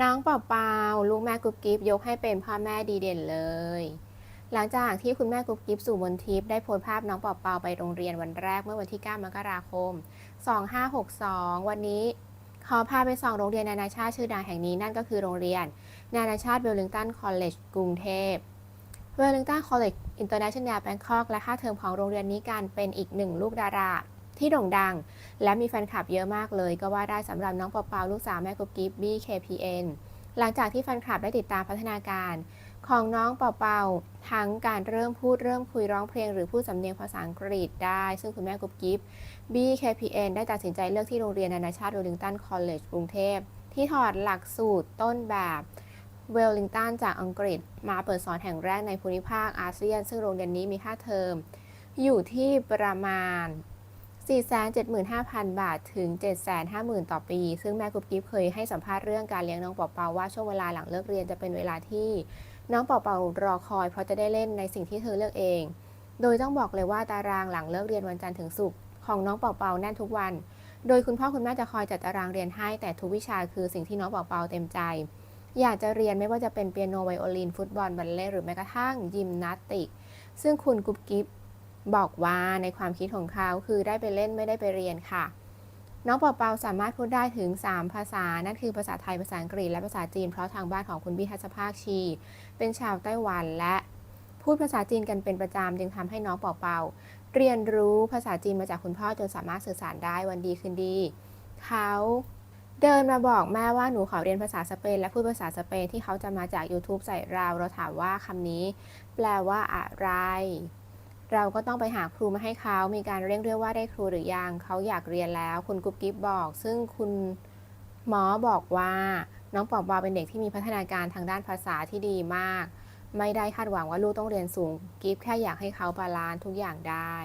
น้องเป่าเปาลูกแม่กุ๊บกิ๊บยกให้เป็นพ่อแม่ดีเด่นเลย หลังจากที่คุณแม่กุ๊บกิ๊บสู่มนทิพย์ได้โพสต์ภาพน้องเป่าเปาไปโรงเรียนวันแรกเมื่อวันที่ 9 มกราคม 2562 วันนี้ขอพาไปส่องโรงเรียนนานาชาติชื่อดังแห่งนี้นั่นก็คือโรงเรียน นานาชาติเวลลิงตันคอลเลจกรุงเทพเวลลิงตันคอลเลจอินเตอร์เนชั่นแนลแบงคอกและค่าเทอมของโรงเรียนนี้การเป็นอีกหนึ่งลูกดารา ที่โด่งดัง และมีแฟนคลับเยอะมากเลย ก็ว่าได้สำหรับน้องเปาเปาลูกสาวแม่กุ๊บกิ๊บ BKPN หลังจากที่แฟนคลับได้ติดตามพัฒนาการ ของน้องเปาเปาทั้งการเริ่มพูดเริ่มคุยร้องเพลงหรือพูดสำเนียงภาษาอังกฤษได้ ซึ่งคุณแม่กุ๊บกิ๊บ BKPN ได้ตัดสินใจเลือกที่โรงเรียนนานาชาติเวลลิงตันคอลเลจกรุงเทพ ที่ถอดหลักสูตรต้นแบบเวลลิงตันจากอังกฤษ มาเปิดสอนแห่งแรกในภูมิภาคอาเซียน ซึ่งโรงเรียนนี้มีค่าเทอม อยู่ที่ประมาณ 475,000 บาทถึง 750,000 ต่อปี ซึ่งแม่กุ๊บกิ๊บเคยให้สัมภาษณ์เรื่องการเลี้ยงน้องเปาเปาว่าช่วงเวลาหลังเลิกเรียนจะเป็นเวลาที่น้องเปาเปารอคอย เพราะจะได้เล่นในสิ่งที่เธอเลือกเอง โดยต้องบอกเลยว่าตารางหลังเลิกเรียนวันจันทร์ถึงศุกร์ของน้องเปาเปาแน่นทุกวัน โดยคุณพ่อคุณแม่จะคอยจัดตารางเรียนให้ แต่ทุกวิชาคือสิ่งที่น้องเปาเปาเต็มใจ อยากจะเรียนไม่ว่าจะเป็นเปียโนไวโอลิน ฟุตบอลบัลเล่หรือแม้กระทั่งยิมนาสติก ซึ่งคุณกุ๊บกิ๊บ บอกว่าในความคิดของเขาคือได้ไปเล่นไม่ได้ไปเรียนค่ะ น้องเปาเปาสามารถพูดได้ถึง 3 ภาษา นั่นคือภาษาไทยภาษาอังกฤษและภาษาจีน เพราะทางบ้านของคุณพี่ทัศภาคชี เป็นชาวไต้หวันและพูดภาษาจีนกันเป็นประจำจึงทำให้น้องเปาเปาเรียนรู้ภาษาจีนมาจากคุณพ่อจนสามารถสื่อสารได้วันดีคืนดี เขาเดินมาบอกแม่ว่าหนูขอเรียนภาษาสเปนและพูดภาษาสเปนที่เขาจะมาจาก YouTube ใส่เราเราถามว่าคำนี้ แปลว่าอะไร เราก็ต้องไปหาครูมาให้เขามีการเร่งเรียกว่าได้ครูหรือยังเขาอยากเรียนแล้ว คุณกุ๊บกิ๊บบอก ซึ่งคุณหมอบอกว่าน้องปอบวาเป็นเด็กที่มีพัฒนาการทางด้านภาษาที่ดีมาก ไม่ได้คาดหวังว่าลูกต้องเรียนสูง กิฟแค่อยากให้เขาบาลานซ์ทุกอย่างได้